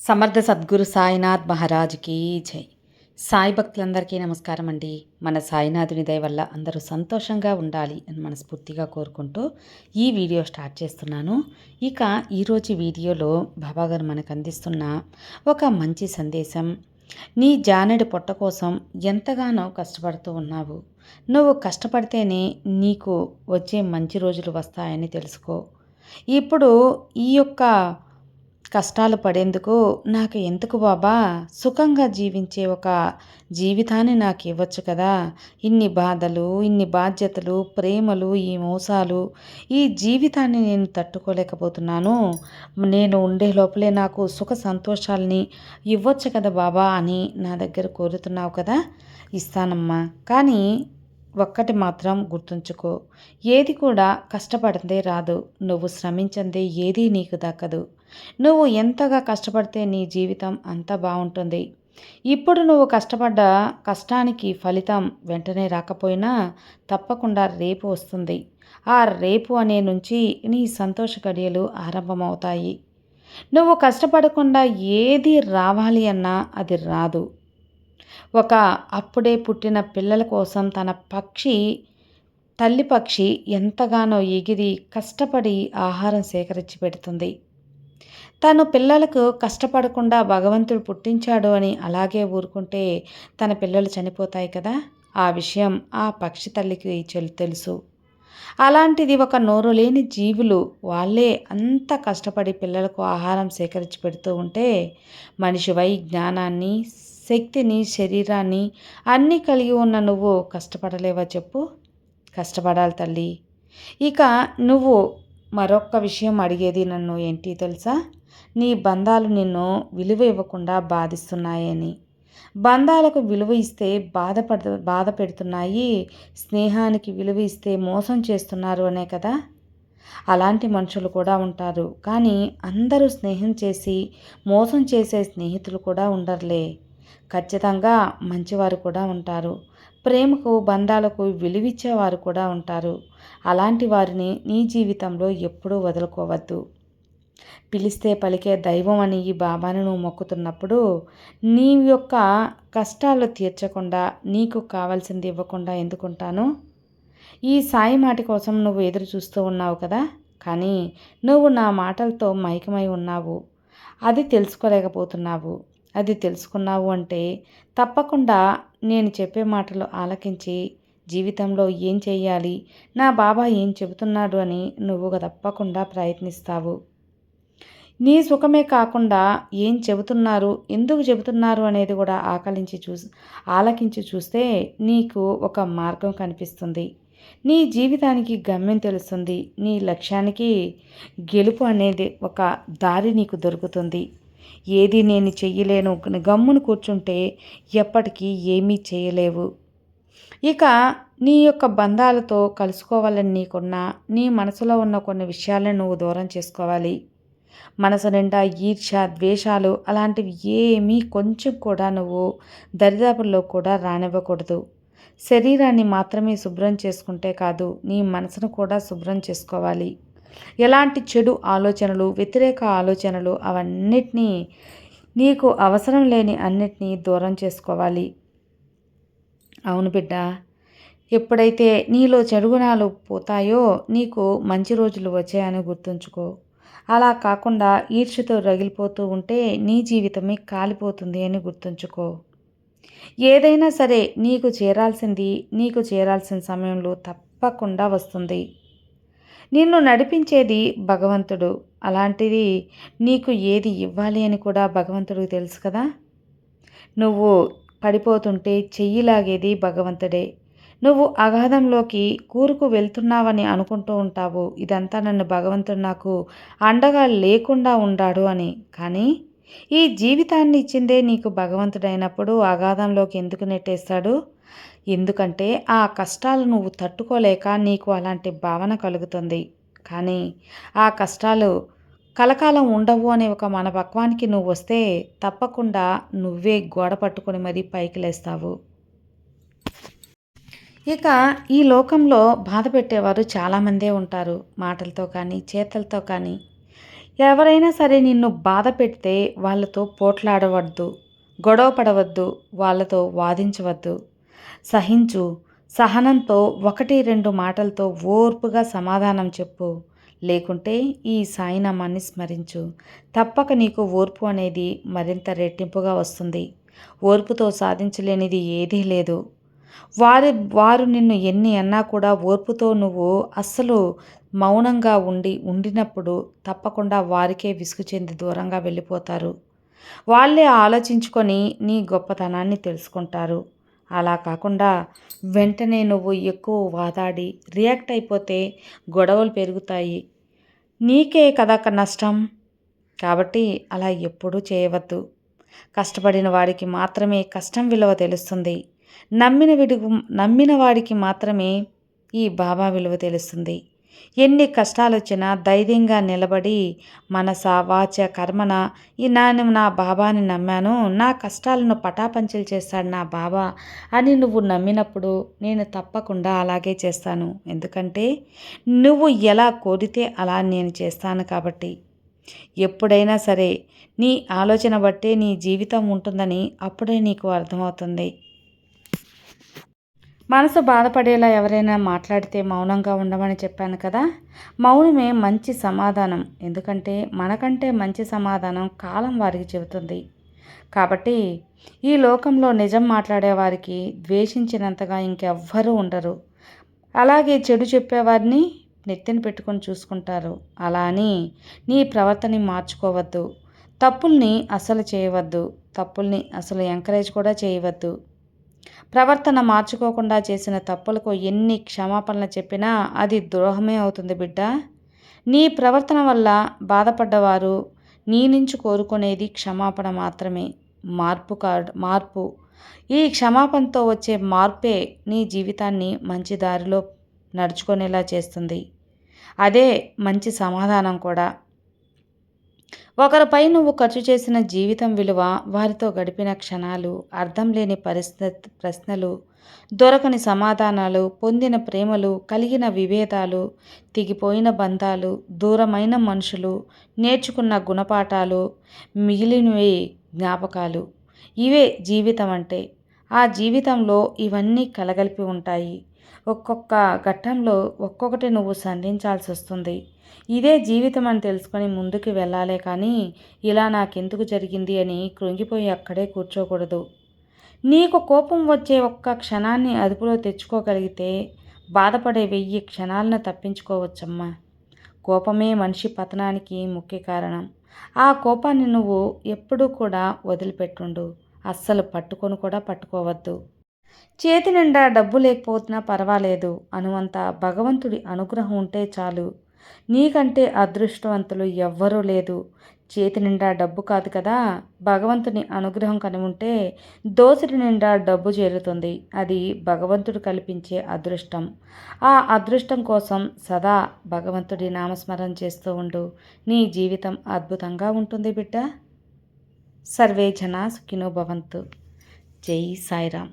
సమర్థ సద్గురు సాయినాథ్ మహారాజ్కి జై. సాయి భక్తులందరికీ నమస్కారం అండి మన సాయినాథుని దయ వల్ల అందరూ సంతోషంగా ఉండాలి అని మనస్ఫూర్తిగా కోరుకుంటూ ఈ వీడియో స్టార్ట్ చేస్తున్నాను. ఇక ఈరోజు వీడియోలో బాబాగారు మనకు అందిస్తున్న ఒక మంచి సందేశం. నీ జానడి పొట్ట కోసం ఎంతగానో కష్టపడుతూ ఉన్నావు. నువ్వు కష్టపడితేనే నీకు వచ్చే మంచి రోజులు వస్తాయని తెలుసుకో. ఇప్పుడు ఈ యొక్క కష్టాలు పడేందుకు నాకు ఎందుకు బాబా? సుఖంగా జీవించే ఒక జీవితాన్ని నాకు ఇవ్వచ్చు కదా. ఇన్ని బాధలు ఇన్ని బాధ్యతలు ప్రేమలు ఈ మోసాలు ఈ జీవితాన్ని నేను తట్టుకోలేకపోతున్నాను. నేను ఉండే లోపలే నాకు సుఖ సంతోషాలని ఇవ్వచ్చు కదా బాబా అని నా దగ్గర కోరుతున్నావు కదా? ఇస్తానమ్మా. కానీ ఒక్కటి మాత్రం గుర్తుంచుకో. ఏది కూడా కష్టపడిందే రాదు. నువ్వు శ్రమించందే ఏదీ నీకు దక్కదు. నువ్వు ఎంతగా కష్టపడితే నీ జీవితం అంత బాగుంటుంది. ఇప్పుడు నువ్వు కష్టపడ్డ కష్టానికి ఫలితం వెంటనే రాకపోయినా తప్పకుండా రేపు వస్తుంది. ఆ రేపు అనే నుంచి నీ సంతోష గడియలు ఆరంభమవుతాయి. నువ్వు కష్టపడకుండా ఏది రావాలి అన్నా అది రాదు. ఒక అప్పుడే పుట్టిన పిల్లల కోసం తన పక్షి తల్లి పక్షి ఎంతగానో ఎగిరి కష్టపడి ఆహారం సేకరించి పెడుతుంది. తను పిల్లలకు కష్టపడకుండా భగవంతుడు పుట్టించాడు అని అలాగే ఊరుకుంటే తన పిల్లలు చనిపోతాయి కదా? ఆ విషయం ఆ పక్షి తల్లికి చెలు తెలుసు. అలాంటిది ఒక నోరు లేని జీవులు వాళ్ళే అంత కష్టపడి పిల్లలకు ఆహారం సేకరించి పెడుతూ ఉంటే మనిషివై జ్ఞానాన్ని శక్తిని శరీరాన్ని అన్నీ కలిగి ఉన్న నువ్వు కష్టపడలేవా చెప్పు? కష్టపడాలి తల్లి. ఇక నువ్వు మరొక్క విషయం అడిగేది నన్ను ఏంటి తెలుసా? నీ బంధాలు నిన్ను విలువ ఇవ్వకుండా బాధిస్తున్నాయని. బంధాలకు విలువ ఇస్తే బాధపడ బాధ పెడుతున్నాయి స్నేహానికి విలువ ఇస్తే మోసం చేస్తున్నారు అనే కదా? అలాంటి మనుషులు కూడా ఉంటారు. కానీ అందరూ స్నేహం చేసి మోసం చేసే స్నేహితులు కూడా ఉండరులే. ఖచ్చితంగా మంచివారు కూడా ఉంటారు. ప్రేమకు బంధాలకు విలువిచ్చేవారు కూడా ఉంటారు. అలాంటి వారిని నీ జీవితంలో ఎప్పుడూ వదులుకోవద్దు. పిలిస్తే పలికే దైవం అని ఈ బాబాను నువ్వు మొక్కుతున్నప్పుడు నీ యొక్క కష్టాలు తీర్చకుండా నీకు కావాల్సింది ఇవ్వకుండా ఎందుకుంటాను? ఈ సాయి మాట కోసం నువ్వు ఎదురు చూస్తూ ఉన్నావు కదా? కానీ నువ్వు నా మాటలతో మైకమై ఉన్నావు. అది తెలుసుకోలేకపోతున్నావు. అది తెలుసుకున్నావు అంటే తప్పకుండా నేను చెప్పే మాటలు ఆలకించి జీవితంలో ఏం చేయాలి నా బాబా ఏం చెబుతున్నాడు అని నువ్వు తప్పకుండా ప్రయత్నిస్తావు. నీ సుఖమే కాకుండా ఏం చెబుతున్నారు ఎందుకు చెబుతున్నారు అనేది కూడా ఆకలించి చూసి ఆలకించి చూస్తే నీకు ఒక మార్గం కనిపిస్తుంది. నీ జీవితానికి గమ్యం తెలుస్తుంది. నీ లక్ష్యానికి గెలుపు అనేది ఒక దారి నీకు దొరుకుతుంది. ఏది నేను చెయ్యలేను గమ్మును కూర్చుంటే ఎప్పటికీ ఏమీ చేయలేవు. ఇక నీ యొక్క బంధాలతో కలుసుకోవాలని నీకున్న నీ మనసులో ఉన్న కొన్ని విషయాలను నువ్వు దూరం చేసుకోవాలి. మనసు నిండా ఈర్ష ద్వేషాలు అలాంటివి ఏమీ కొంచెం కూడా నువ్వు దరిదాపుల్లో కూడా రానివ్వకూడదు. శరీరాన్ని మాత్రమే శుభ్రం చేసుకుంటే కాదు నీ మనసును కూడా శుభ్రం చేసుకోవాలి. ఎలాంటి చెడు ఆలోచనలు వ్యతిరేక ఆలోచనలు అవన్నిటినీ నీకు అవసరం లేని అన్నిటినీ దూరం చేసుకోవాలి. అవును బిడ్డ ఎప్పుడైతే నీలో చెడుగుణాలు పోతాయో నీకు మంచి రోజులు వచ్చాయని గుర్తుంచుకో. అలా కాకుండా ఈర్ష్యతో రగిలిపోతూ ఉంటే నీ జీవితమే కాలిపోతుంది అని గుర్తుంచుకో. ఏదైనా సరే నీకు చేరాల్సింది నీకు చేరాల్సిన సమయంలో తప్పకుండా వస్తుంది. నిన్ను నడిపించేది భగవంతుడు. అలాంటిది నీకు ఏది ఇవ్వాలి అని కూడా భగవంతుడికి తెలుసు కదా? నువ్వు పడిపోతుంటే చెయ్యి లాగేది భగవంతుడే. నువ్వు అగాధంలోకి కూరుకు వెళ్తున్నావని అనుకుంటూ ఉంటావు. ఇదంతా నన్ను భగవంతుడు నాకు అండగా లేకుండా ఉండాడు అని. కానీ ఈ జీవితాన్ని ఇచ్చిందే నీకు భగవంతుడైనప్పుడు అగాధంలోకి ఎందుకు నెట్టేస్తాడు? ఎందుకంటే ఆ కష్టాలు నువ్వు తట్టుకోలేక నీకు అలాంటి భావన కలుగుతుంది. కానీ ఆ కష్టాలు కలకాలం ఉండవు అనే ఒక మనపక్వానికి నువ్వు వస్తే తప్పకుండా నువ్వే గోడ పట్టుకొని మరీ పైకి లేస్తావు. ఇక ఈ లోకంలో బాధ పెట్టేవారు చాలామందే ఉంటారు మాటలతో కానీ చేతలతో కానీ. ఎవరైనా సరే నిన్ను బాధ పెడితే వాళ్ళతో పోట్లాడవద్దు గొడవ పడవద్దు వాళ్ళతో వాదించవద్దు. సహించు సహనంతో ఒకటి రెండు మాటలతో ఓర్పుగా సమాధానం చెప్పు. లేకుంటే ఈ సాయినామాన్ని స్మరించు. తప్పక నీకు ఓర్పు అనేది మరింత రెట్టింపుగా వస్తుంది. ఓర్పుతో సాధించలేనిది ఏదీ లేదు. వారి వారు నిన్ను ఎన్ని అన్నా కూడా ఓర్పుతో నువ్వు అస్సలు మౌనంగా ఉండి ఉండినప్పుడు తప్పకుండా వారికే విసుగు చెంది దూరంగా వెళ్ళిపోతారు. వాళ్ళే ఆలోచించుకొని నీ గొప్పతనాన్ని తెలుసుకుంటారు. అలా కాకుండా వెంటనే నువ్వు ఎక్కువ వాదాడి రియాక్ట్ అయిపోతే గొడవలు పెరుగుతాయి. నీకే కదా నష్టం? కాబట్టి అలా ఎప్పుడూ చేయవద్దు. కష్టపడిన వాడికి మాత్రమే కష్టం విలువ తెలుస్తుంది. నమ్మిన విడుగు నమ్మిన వాడికి మాత్రమే ఈ బాబా విలువ తెలుస్తుంది. ఎన్ని కష్టాలు వచ్చినా ధైర్యంగా నిలబడి మనస వాచ కర్మన ఈ నేను నా బాబాని నమ్మాను. నా కష్టాలను పటాపంచలు చేస్తాడు నా బాబా అని నువ్వు నమ్మినప్పుడు నేను తప్పకుండా అలాగే చేస్తాను. ఎందుకంటే నువ్వు ఎలా కోరితే అలా నేను చేస్తాను కాబట్టి. ఎప్పుడైనా సరే నీ ఆలోచన బట్టే నీ జీవితం ఉంటుందని అప్పుడే నీకు అర్థమవుతుంది. మనసు బాధపడేలా ఎవరైనా మాట్లాడితే మౌనంగా ఉండమని చెప్పాను కదా? మౌనమే మంచి సమాధానం. ఎందుకంటే మనకంటే మంచి సమాధానం కాలం వారికి చెబుతుంది. కాబట్టి ఈ లోకంలో నిజం మాట్లాడేవారికి ద్వేషించినంతగా ఇంకెవ్వరూ ఉండరు. అలాగే చెడు చెప్పేవారిని నెత్తిన పెట్టుకొని చూసుకుంటారు. అలా అని నీ ప్రవర్తని మార్చుకోవద్దు. తప్పుల్ని అసలు చేయవద్దు. తప్పుల్ని అసలు ఎంకరేజ్ కూడా చేయవద్దు. ప్రవర్తన మార్చుకోకుండా చేసిన తప్పులకు ఎన్ని క్షమాపణలు చెప్పినా అది ద్రోహమే అవుతుంది బిడ్డ. నీ ప్రవర్తన వల్ల బాధపడ్డవారు నీ నుంచి కోరుకునేది క్షమాపణ మాత్రమే. మార్పు కార్డు మార్పు. ఈ క్షమాపణతో వచ్చే మార్పే నీ జీవితాన్ని మంచి దారిలో నడుచుకునేలా చేస్తుంది. అదే మంచి సమాధానం కూడా. ఒకరిపై నువ్వు ఖర్చు చేసిన జీవితం విలువ వారితో గడిపిన క్షణాలు అర్థం లేని పరిస్థితి ప్రశ్నలు దొరకని సమాధానాలు పొందిన ప్రేమలు కలిగిన విభేదాలు తిగిపోయిన బంధాలు దూరమైన మనుషులు నేర్చుకున్న గుణపాఠాలు మిగిలినవి జ్ఞాపకాలు. ఇవే జీవితం అంటే ఆ జీవితంలో ఇవన్నీ కలగలిపి ఉంటాయి. ఒక్కొక్క ఘట్టంలో ఒక్కొక్కటి నువ్వు సంధించాల్సి వస్తుంది. ఇదే జీవితం అని తెలుసుకొని ముందుకు వెళ్ళాలే కానీ ఇలా నాకెందుకు జరిగింది అని కృంగిపోయి అక్కడే కూర్చోకూడదు. నీకు కోపం వచ్చే ఒక్క క్షణాన్ని అదుపులో తెచ్చుకోగలిగితే బాధపడే వెయ్యి క్షణాలను తప్పించుకోవచ్చమ్మా. కోపమే మనిషి పతనానికి ముఖ్య కారణం. ఆ కోపాన్ని నువ్వు ఎప్పుడూ కూడా వదిలిపెట్టుండు. అస్సలు పట్టుకొని కూడా పట్టుకోవద్దు. చేతి నిండా డబ్బు లేకపోతున్నా పర్వాలేదు. అనువంత భగవంతుడి అనుగ్రహం ఉంటే చాలు. నీకంటే అదృష్టవంతులు ఎవ్వరూ లేదు. చేతి నిండా డబ్బు కాదు కదా. భగవంతుని అనుగ్రహం కని ఉంటే దోసిడి నిండా డబ్బు చేరుతుంది. అది భగవంతుడు కల్పించే అదృష్టం. ఆ అదృష్టం కోసం సదా భగవంతుడి నామస్మరణ చేస్తూ ఉండు. నీ జీవితం అద్భుతంగా ఉంటుంది బిడ్డ. సర్వే జనా సుఖినో భవంతు. జై సాయిరామ్.